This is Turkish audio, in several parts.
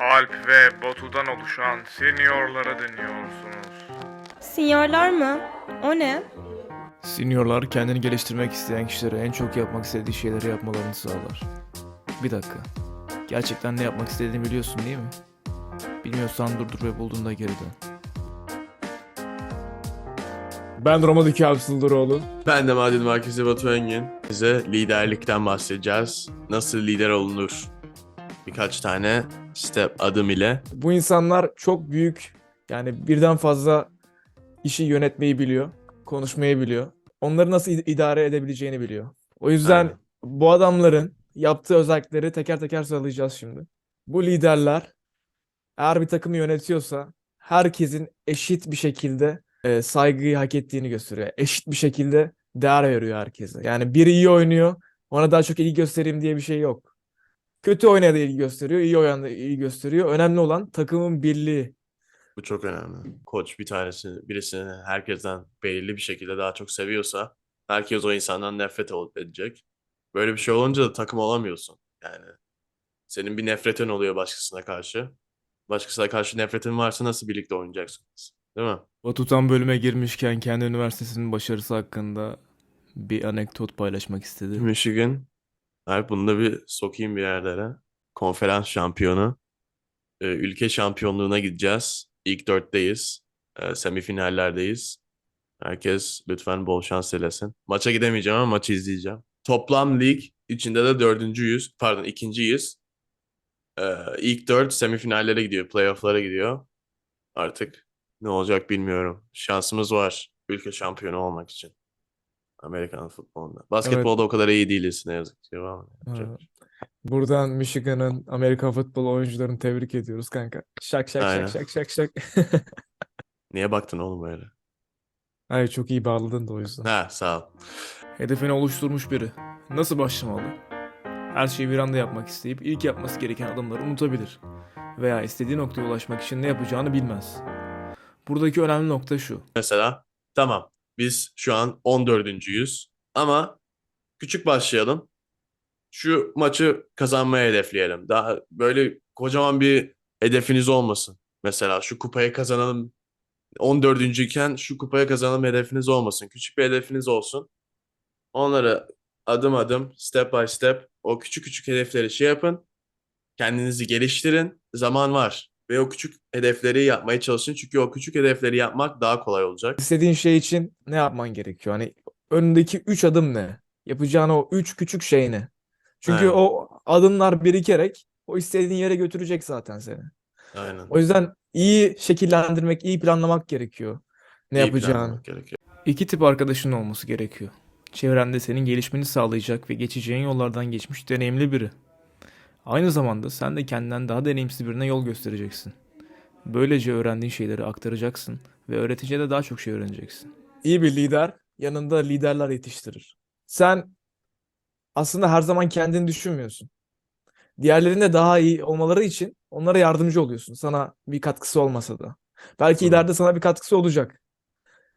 Alp ve Batu'dan oluşan seniorlara dinliyorsunuz. Sinyorlar mı? O ne? Seniorlar kendini geliştirmek isteyen kişilere en çok yapmak istediği şeyleri yapmalarını sağlar. Bir dakika. Gerçekten ne yapmak istediğini biliyorsun değil mi? Bilmiyorsan durdur ve bulduğunda geri dön. Ben Roma Diki Absıldıroğlu. Ben de Maden Merkezi Batu Engin. Size liderlikten bahsedeceğiz. Nasıl lider olunur? Birkaç tane step adım ile. Bu insanlar çok büyük yani birden fazla işi yönetmeyi biliyor, konuşmayı biliyor. Onları nasıl id- idare edebileceğini biliyor. O yüzden Aynen. bu adamların yaptığı özellikleri teker teker sıralayacağız şimdi. Bu liderler eğer bir takımı yönetiyorsa herkesin eşit bir şekilde e, saygıyı hak ettiğini gösteriyor. Eşit bir şekilde değer veriyor herkese. Yani biri iyi oynuyor, ona daha çok ilgi göstereyim diye bir şey yok. Kötü oynayan da ilgi gösteriyor, iyi oynayan da ilgi gösteriyor. Önemli olan takımın birliği. Bu çok önemli. Koç bir tanesi, birisini herkesten belirli bir şekilde daha çok seviyorsa herkes o insandan nefret edecek. Böyle bir şey olunca da takım olamıyorsun. Yani senin bir nefretin oluyor başkasına karşı. Başkasına karşı nefretin varsa nasıl birlikte oynayacaksınız? Değil mi? Batu tam bölüme girmişken kendi üniversitesinin başarısı hakkında bir anekdot paylaşmak istedi. Michigan. Alp bunu da bir sokayım bir yerlere. Konferans şampiyonu. Ee, ülke şampiyonluğuna gideceğiz. İlk dörtteyiz. Ee, semifinallerdeyiz. Herkes lütfen bol şans dilesin. Maça gidemeyeceğim ama maçı izleyeceğim. Toplam lig içinde de dördüncüyüz. Pardon ikinciyiz. Ee, ilk dört semifinallere gidiyor. Playoff'lara gidiyor. Artık ne olacak bilmiyorum. Şansımız var ülke şampiyonu olmak için. Amerikan futbolunda. Basketbolda o kadar iyi değiliz ne yazık ki. Bir şey. Buradan Michigan'ın Amerika futbol oyuncularını tebrik ediyoruz kanka. Şak şak Aynen. şak şak şak şak. Niye baktın oğlum öyle? Ay çok iyi bağladın da o yüzden. Ha sağ ol. Hedefini oluşturmuş biri. Nasıl başlamalı? Her şeyi bir anda yapmak isteyip ilk yapması gereken adımları unutabilir. Veya istediği noktaya ulaşmak için ne yapacağını bilmez. Buradaki önemli nokta şu. Mesela tamam biz şu an 14.yüz ama küçük başlayalım. Şu maçı kazanmaya hedefleyelim. Daha böyle kocaman bir hedefiniz olmasın. Mesela şu kupayı kazanalım 14. iken şu kupayı kazanalım hedefiniz olmasın. Küçük bir hedefiniz olsun. Onları adım adım, step by step o küçük küçük hedefleri şey yapın. Kendinizi geliştirin. Zaman var. Ve o küçük hedefleri yapmaya çalışın. Çünkü o küçük hedefleri yapmak daha kolay olacak. İstediğin şey için ne yapman gerekiyor? Hani önündeki 3 adım ne? Yapacağın o 3 küçük şey ne? Çünkü Aynen. o adımlar birikerek o istediğin yere götürecek zaten seni. Aynen. O yüzden iyi şekillendirmek, iyi planlamak gerekiyor. Ne İyi yapacağını. planlamak gerekiyor. İki tip arkadaşın olması gerekiyor. Çevrende senin gelişmeni sağlayacak ve geçeceğin yollardan geçmiş deneyimli biri. Aynı zamanda sen de kendinden daha deneyimsiz birine yol göstereceksin. Böylece öğrendiğin şeyleri aktaracaksın ve öğretince de daha çok şey öğreneceksin. İyi bir lider yanında liderler yetiştirir. Sen aslında her zaman kendini düşünmüyorsun. Diğerlerinin de daha iyi olmaları için onlara yardımcı oluyorsun. Sana bir katkısı olmasa da. Belki Hı. ileride sana bir katkısı olacak.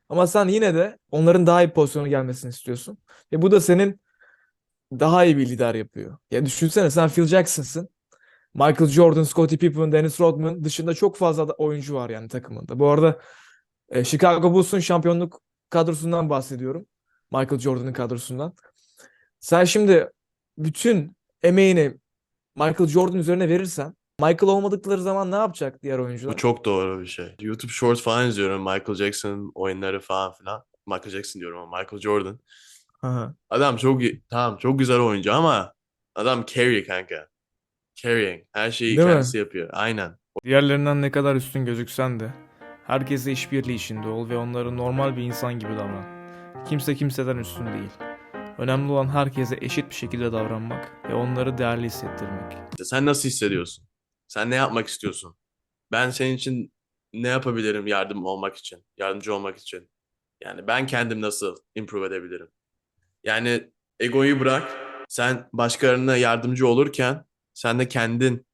Ama sen yine de onların daha iyi pozisyona gelmesini istiyorsun. Ve bu da senin daha iyi bir lider yapıyor. Ya düşünsene sen Phil Jackson'sın. Michael Jordan, Scottie Pippen, Dennis Rodman dışında çok fazla oyuncu var yani takımında. Bu arada e, Chicago Bulls'un şampiyonluk kadrosundan bahsediyorum. Michael Jordan'ın kadrosundan. Sen şimdi bütün emeğini Michael Jordan üzerine verirsen Michael olmadıkları zaman ne yapacak diğer oyuncular? Bu çok doğru bir şey. YouTube Shorts falan izliyorum. Michael Jackson oyunları falan filan. Michael Jackson diyorum ama Michael Jordan. Aha. Adam çok iyi- tamam çok güzel oyuncu ama adam carry kanka. Carrying. Her şeyi Değil mi? kendisi yapıyor. Aynen. Diğerlerinden ne kadar üstün gözüksen de herkesle işbirliği içinde ol ve onları normal bir insan gibi davran. Kimse kimseden üstün değil. Önemli olan herkese eşit bir şekilde davranmak ve onları değerli hissettirmek. İşte sen nasıl hissediyorsun? Sen ne yapmak istiyorsun? Ben senin için ne yapabilirim yardım olmak için? Yardımcı olmak için? Yani ben kendim nasıl improve edebilirim? Yani egoyu bırak. Sen başkalarına yardımcı olurken sen de kendin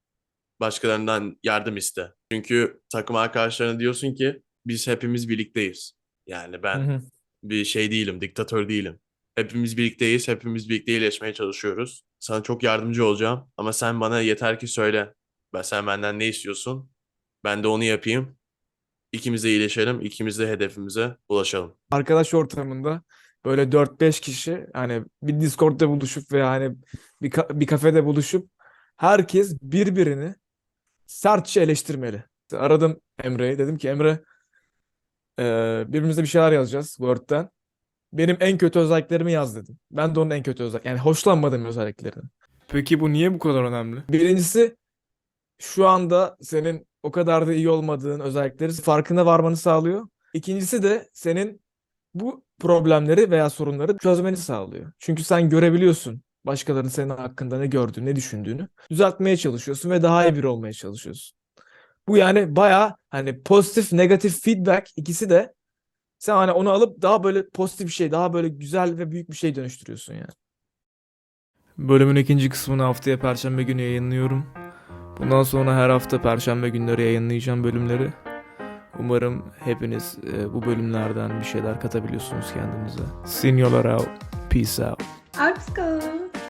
başkalarından yardım iste. Çünkü takım arkadaşlarına diyorsun ki biz hepimiz birlikteyiz. Yani ben Hı hı. bir şey değilim, diktatör değilim. Hepimiz birlikteyiz, hepimiz birlikte iyileşmeye çalışıyoruz. Sana çok yardımcı olacağım ama sen bana yeter ki söyle. Ben sen benden ne istiyorsun? Ben de onu yapayım. İkimiz de iyileşelim. ikimiz de hedefimize ulaşalım. Arkadaş ortamında böyle 4-5 kişi hani bir Discord'da buluşup veya hani bir, ka- bir kafede buluşup herkes birbirini sertçe eleştirmeli. Aradım Emre'yi. Dedim ki Emre eee birbirimize bir şeyler yazacağız Word'den. Benim en kötü özelliklerimi yaz dedim. Ben de onun en kötü özellik yani hoşlanmadığım özelliklerini. Peki bu niye bu kadar önemli? Birincisi şu anda senin o kadar da iyi olmadığın özellikleri farkına varmanı sağlıyor. İkincisi de senin bu problemleri veya sorunları çözmeni sağlıyor. Çünkü sen görebiliyorsun başkalarının senin hakkında ne gördüğünü, ne düşündüğünü. Düzeltmeye çalışıyorsun ve daha iyi biri olmaya çalışıyorsun. Bu yani bayağı hani pozitif, negatif feedback ikisi de sen hani onu alıp daha böyle pozitif bir şey, daha böyle güzel ve büyük bir şey dönüştürüyorsun yani. Bölümün ikinci kısmını haftaya Perşembe günü yayınlıyorum. Bundan sonra her hafta Perşembe günleri yayınlayacağım bölümleri. Umarım hepiniz e, bu bölümlerden bir şeyler katabiliyorsunuz kendinize. Seniorlar out. Peace out. Go.